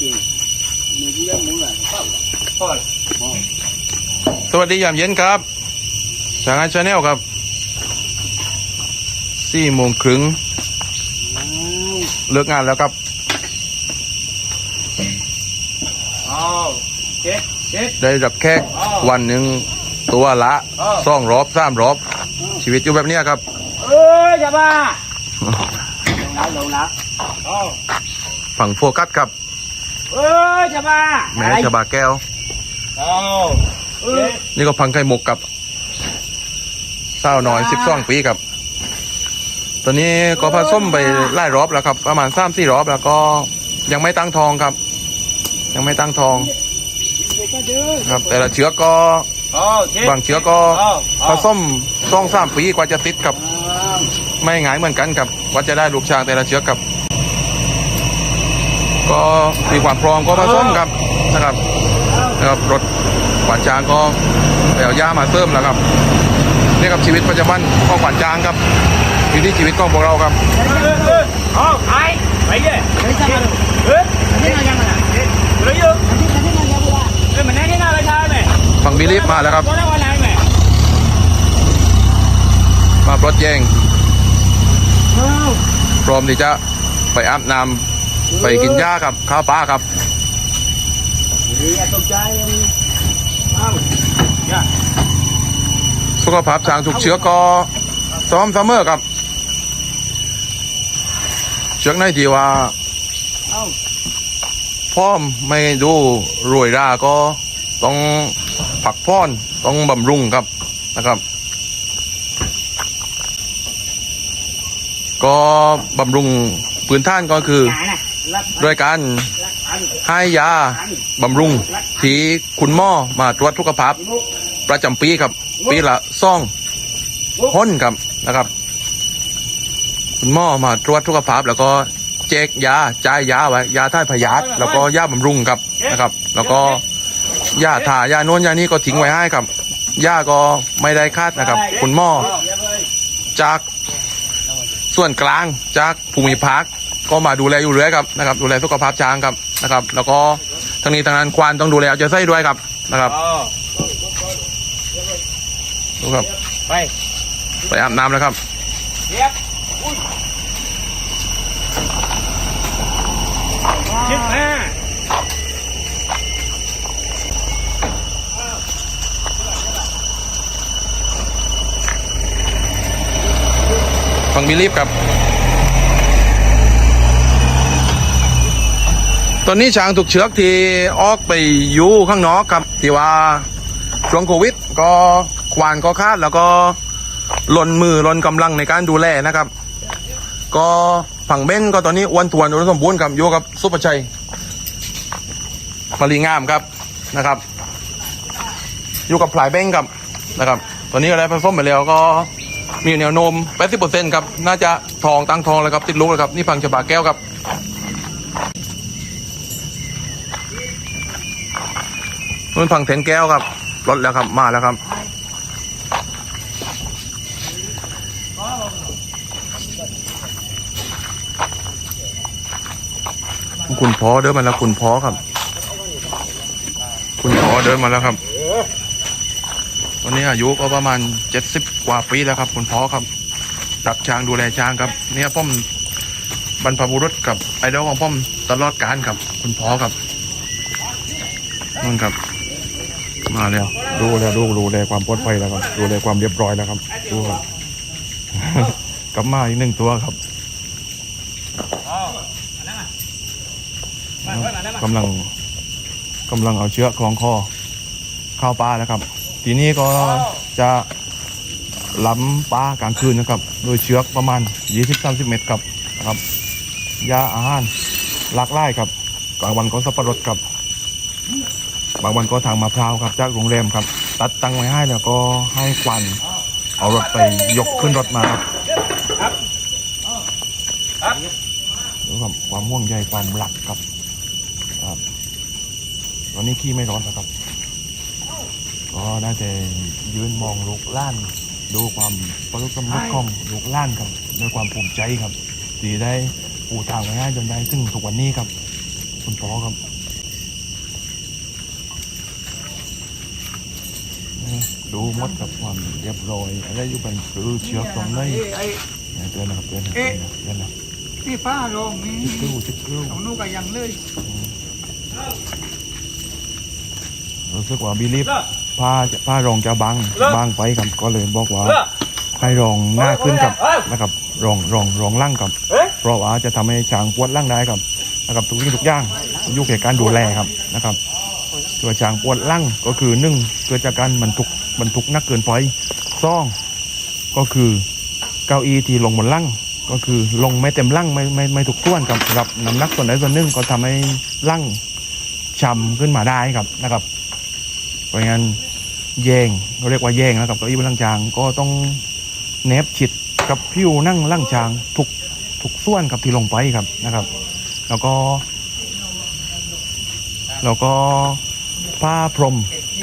gì mình cũng em muốn là không พ่อยสวัสดียามเย็นครับชางานชาแนลครับสี่โมงครึ่งเลิกงานแล้วครับอ้าวเช็ดเช็ดได้รับแขกวันหนึ่งตัวละอ้าวสองรอบสามรอบ ชีวิตอยู่แบบเนี้ยครับ ơi chà ba lộn lá lộn lá อ้าวฝั่งโฟกัสครับ ơi chà ba แม่ชะบาแก้วอ้าวเช็ดนี่ก็พังไข่มุกกับสาวน้อยสิบสองปีครับ ตอนนี้ก็ผสมไปไล่รอบแล้วครับ ประมาณสามสี่รอบแล้วก็ยังไม่ตั้งทองครับ ยังไม่ตั้งทอง ครับ แต่ละเชื้อก็อ้าวเช็ดบางเชื้อก็อ้าวผสมสองสามปีกว่าจะติดครับ ไม่หงายเหมือนกันครับว่าจะได้ลูกช้างแต่ละเชือกครับ ก็มีความพร้อมก็ผสมครับนะครับนะครับรถขวานช้างก็ไปเอาย่ามาเสริมแล้วครับนี่ครับชีวิตประจำวันของขวานช้างครับวิถีชีวิตของพวกเราครับเออเอออ้าวไปไปเลย Đấy sao mà được? เฮ้ย Thế nào nhầm à? เอเยอะ Thế nào thế nào nhầm à? เอ้ยมันแน่ที่น้าไปทายไหมฝั่งบิลิฟมาแล้วครับมาปลดแยงพร้อมที่จะไปอาบน้ำ ไปกินหญ้าครับข้าวปลาครับ Thì nhà con trai em Không สุขภาพช้างทุกเชือกก็ซ้อมเสมอครับ เชือกไหนที่ว่า Không พ่อมไม่ดูรวยราก็ต้องผักพ่อนต้องบำรุงครับนะครับก็บำรุงพื้นท่านก็คือ Nhà này Lắc ด้วยการให้ยาบำรุงที่คุณหมอมาตรวจสุขภาพ ประจำปีครับ ปีละซ่องพ้นครับนะครับ คุณหมอมาตรวจสุขภาพ แล้วก็แจกยาจ่ายยาไว้ยาท่ายพยาธิแล้วก็ยาบำรุงครับนะครับ แล้วก็ยาทายาโน้นยานี้ก็ทิ้งไว้ให้ครับยาก็ไม่ได้คาดนะครับ คุณหมอจากส่วนกลางจากภูมิภาค ก็มาดูแลอยู่เรื่อยครับนะครับ ดูแลสุขภาพช้างครับนะครับ แล้วก็ทั้งนี้ทั้งนั้นควานต้องดูแลเอาใจใส่ด้วยครับนะครับอ้าวดูครับไปไปอาบน้ำแล้วครับเรียบอุ้ยเช็ดห้าฟังบิลีฟครับ ตอนนี้ช้างถูกเชือกที่ออกไปอยู่ข้างนอกครับที่ว่าช่วงโควิด ก็ควานก็คาดแล้วก็หล่นมือหล่นกำลังในการดูแลนะครับ ก็ผังเบ้นก็ตอนนี้อ้วนทวนอุดมสมบูรณ์ครับอยู่กับซุปเปอร์ชัยมารีงามครับนะครับ อยู่กับพลายเบ้งครับนะครับ ตอนนี้ก็ได้ผสมไปแล้วก็มีแนวโน้ม80%ครับน่าจะทองตั้งทองแล้วครับติดลูกแล้วครับนี่พังฉบาแก้วครับ นู่นพังแทนแก้วครับรถแล้วครับมาแล้วครับ คุณพ่อเดินมาแล้วคุณพ่อครับ คุณพ่อเดินมาแล้วครับตอนนี้อายุก็ประมาณเจ็ดสิบกว่าปีแล้วครับ คุณพ่อครับรับช้างดูแลช้างครับ เนี่ยป้อมบรรพบุรุษกับไอดอลของป้อมตลอดการครับ คุณพ่อครับนั่นครับ มาแล้วดูแล้วดูดูแลความปลอดภัยแล้วครับดูแลความเรียบร้อยแล้วครับดูครับกลับมาอีกหนึ่งตัวครับอ้าวมามามากำลังกำลังเอาเชือกคล้องคอเข้าป่าแล้วครับ ทีนี้ก็จะล้ำป่ากลางคืนนะครับ โดยเชือกประมาณ 20-30 เมตรครับนะครับยาอาหารหลากหลายครับกลางวันก็สับปะรดครับ บางวันก็ทางมะพร้าวครับจากโรงแรมครับ ตัดตังไว้ให้แล้วก็ให้ควัน เอารถไปยกขึ้นรถมาครับครับครับดูครับความห่วงใยความหลักครับครับตอนนี้ขี้ไม่ร้อนแล้วครับก็น่าจะยืนมองลูกล้าน ดูความประลุกสำนึกของลูกล้านครับด้วยความภูมิใจครับที่ได้ปูทางไว้ให้จนได้ถึงทุกวันนี้ครับ คุณพ่อครับนี่ ดูหมดกับความเรียบร้อยอะไรอยู่เป็นคือเชือกตรงไหนไอ้เนี่ยเตือนนะครับเตือนนะเตือนนะเตือนนะที่ฟ้าโรงนี่ชิดกรูชิดกรูของนู้นก็ยังเลยรู้สึกว่าบิลีฟผ้าจะผ้ารองจะบางบางไปครับก็เลยบอกว่าให้รองหน้าขึ้นกับนะครับรองรองรองล่างกับ เพราะว่าจะทำให้ช้างปวดล่างได้ครับนะครับทุกสิ่งทุกอย่างอยู่เกี่ยวกับการดูแลครับนะครับตัวช้างปวดล่างก็คือหนึ่งเกิดจากการบรรทุก บรรทุกนักเกินไปสองก็คือเก้าอี้ที่ลงบนล่างก็คือลงไม่เต็มล่างไม่ไม่ไม่ถูกส่วนครับรับน้ำหนักส่วนใดส่วนหนึ่งก็ทำให้ล่างช้ำขึ้นมาได้ครับนะครับ เพราะงั้นแยงเราเรียกว่าแยงนะครับเก้าอี้บนล่างช้างก็ต้องเนบฉิดกับผิวนั่งล่างช้างทุกทุกส่วนครับที่ลงไปครับนะครับ แล้วก็ แล้วก็ผ้าพรม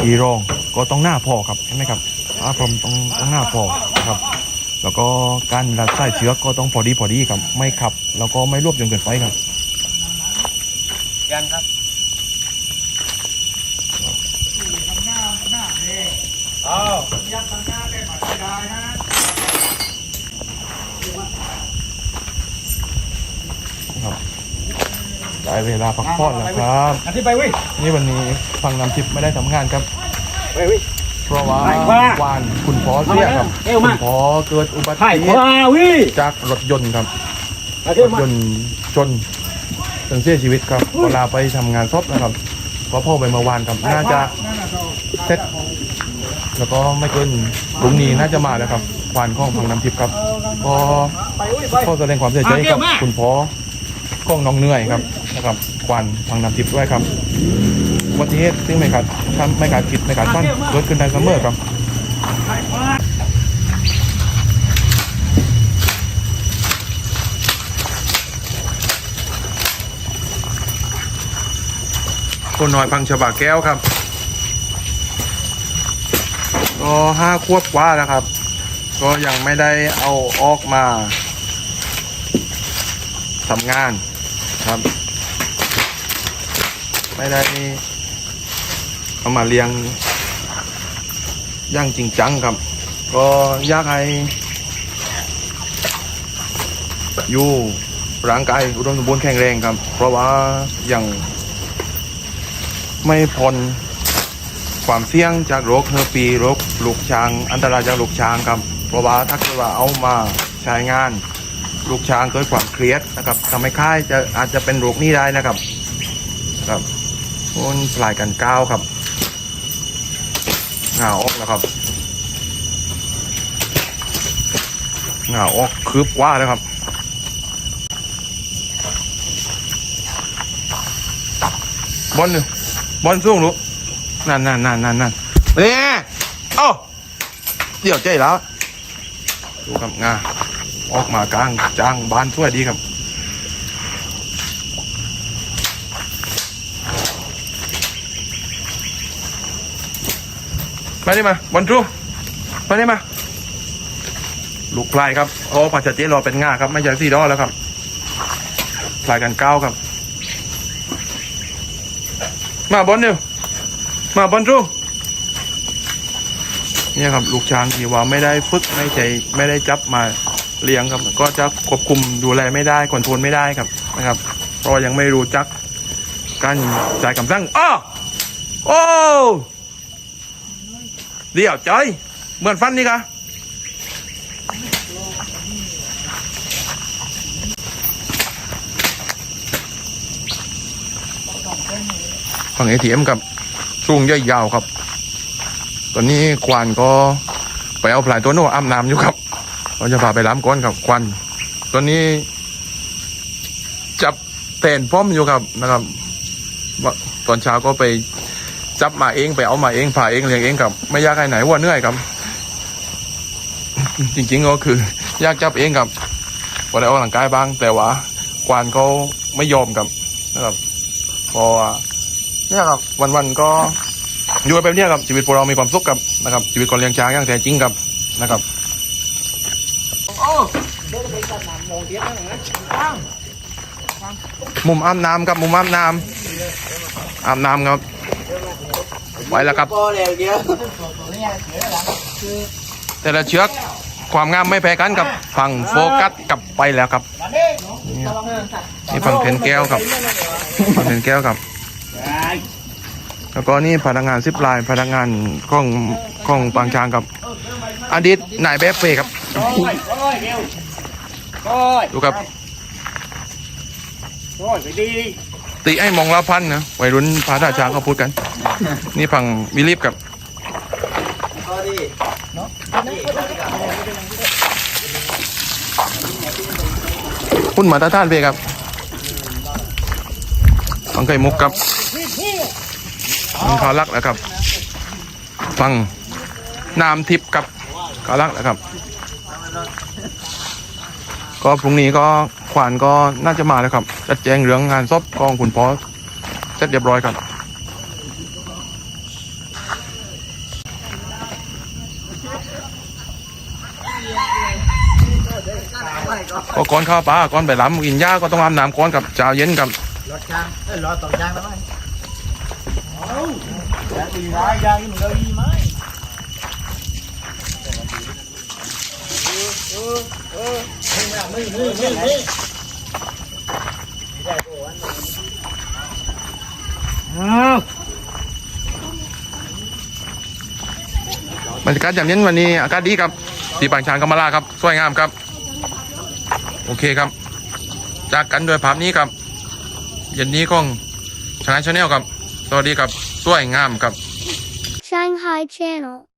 อีรอง ก็ต้องหน้าพอครับเห็นไหมครับผ้าพรมต้องต้องหน้าพอนะครับ แล้วก็การรัดสายเชือกก็ต้องพอดีพอดีครับ ไม่ขับ แล้วก็ไม่รวบจนเกินไปครับยันครับทำหน้าหน้าเลยอ้าวยักษ์ทำหน้าได้หมาได้นะครับได้เวลาพักผ่อนแล้วครับอันที่ไปวินี่วันนี้ฟังนำทิพย์ไม่ได้ทำงานครับ ไปวิเพราะว่าไปขวาวานคุณพ่อเสียครับเร็วคุมากณพ่อเกิดอุบัติถ่ายเหขตุวาวิจากรถยนต์ครับรรถยนต์ชนจนเสียชีวิตครับเวลาไปทำงานศพนะครับก็พ่อไปเมื่อวานครับน่าจะนั่นน่ะเราเสร็จแล้วก็ไม่เกินพรุ่งนี้น่าจะมาแล้วครับควานข้องพังน้ำทิพย์ครับก็ไปเว้ยไปขอแสดงความเสียใจกับคุณพ่อข้องน้องเหนื่อยครับนะครับควานพังน้ำทิพย์ด้วยครับ อุบัติเหตุซึ่งไม่ขาดทำไม่ขาดคิดไม่ขาดฝันเกิดขึ้นได้เสมอครับคนน้อยพังฉบาแก้วครับก็ห้าควบกว่าแล้วครับ ก็ยังไม่ได้เอาออกมาทำงานครับ ไม่ได้ เอามาเลี้ยงย่างจริงจังครับ ก็อยากให้อยู่ร่างกายอุดมสมบูรณ์แข็งแรงครับ เพราะว่าอย่างไม่พ้นความเสี่ยงจากโรคเฮอร์ปีโรคลูกช้าง อันตรายจากลูกช้างครับ เพราะว่าถ้าเกิดว่าเอามาใช้งาน ลูกช้างเกิดความเครียดนะครับทำให้ค่ายจะอาจจะเป็นโรคนี้ได้นะครับ ครับคนปลายกันก้าวครับ งาออกแล้วครับหงาออกคืบกว่าแล้วครับบอลหนึ่งบอลสูงลูกนั่นนั่นนั่นนั่นนั่นเนี่ยเอ้าเดี๋ยวใจแล้วดูครับงาออกมากลางจ้างบ้านช่วยดีครับ มาดิมาบอลจูมาดิมา ลูกพลายครับโอ้ปัจจัยเจรอเป็นง่าครับ ไม่ใช่สี่ดอแล้วครับพลายกันเก้าครับ มาบอลเร็วมาบอลจูเนี่ยครับ ลูกช้างที่ว่าไม่ได้ฝึกไม่ใจไม่ได้จับมาเลี้ยงครับ ก็จะควบคุมดูแลไม่ได้คอนโทรลไม่ได้ครับนะครับเพราะยังไม่รู้จักการจ่ายคำสั่งอ้อโอ้ เดี๋ยวใจอยเหมือนฟันนี่กะฝั่งเอทีเอ็มครับช่วงย่อยยาวครับ ตอนนี้ควันก็ไปเอาปลายตัวโน้อาน้ำอยู่ครับเราจะพาไปล้ำก้อนครับควันตอนนี้จับแทนป้อมอยู่ครับนะครับตอนเช้าก็ไป จับมาเองไปเอามาเองผ่าเองเลี้ยงเองครับ ไม่ยากให้ไหนว่าเหนื่อยครับ จริงๆก็คือ อยากจับเองครับวันได้ออกกำลังกายบ้าง แต่ว่าควานเขาไม่ยอมครับนะครับพราะว่าเนี่ยครับ วันๆก็อยู่แบบเนี้ยครับชีวิตพวกเรามีความสุขครับนะครับชีวิตคนเลี้ยงช้างอย่างแท้จริงครับนะครับโอ้เดินไปตัดหนังโมอ้าวมุมอาบน้ำครับมุมอาบน้ำอาบน้ำครับ ไว้แล้วครับพอแล้วเดียวแต่ละเชือกความงามไม่แพ้กันกับฝั่งโฟกัสกลับไปแล้วครับนี่ฝั่งเพนแก้วครับฝั่งเพนแก้วครับ แล้วก็นี่พนักงานซิปไลน์พนักงานกล้องกล้องปางช้างครับอดีตนายแบบเปครับโอ้ยโอ้ยเดียวโอ้ยดูครับโอ้ยไปดี ตีไอ้มองละพันนะวัยรุ่นพาท่าช้างเขาพูดกัน นี่ฝั่งวิลิฟกับพอดีคุณมาตาท่านเพครับฝั่งไก่มุกครับฝั่งขาลักนะครับฝั่งน้ำทิพย์กับขาลักนะครับ ก็พรุ่งนี้ก็ ขวานก็น่าจะมาแล้วครับ จัดแจงเรื่องงานซบกองคุณพ่อเสร็จเรียบร้อยครับ ก็ก้อนข้าวปลาก้อนไปล้ำอินย่าก็ต้องอาบน้ำก้อนกับเจ้าเย็นกับรถช้างเอ้ยรถต่อช้างแล้วมั้ยเอาอยากดีไร้ายอยากมึงเอาดีไหมเออเออเออมึงมึงมึงมึงอ้าว บรรยากาศอย่างเย็นวันนี้อากาศดีครับดีปางช้างกำมะลาครับสวยงามครับ โอเคครับ จากกันโดวยภาพนี้ครับเย็นนี้กล้องชางชาแนลครับ สวัสดีครับสวยงามครับ Shanghai Channel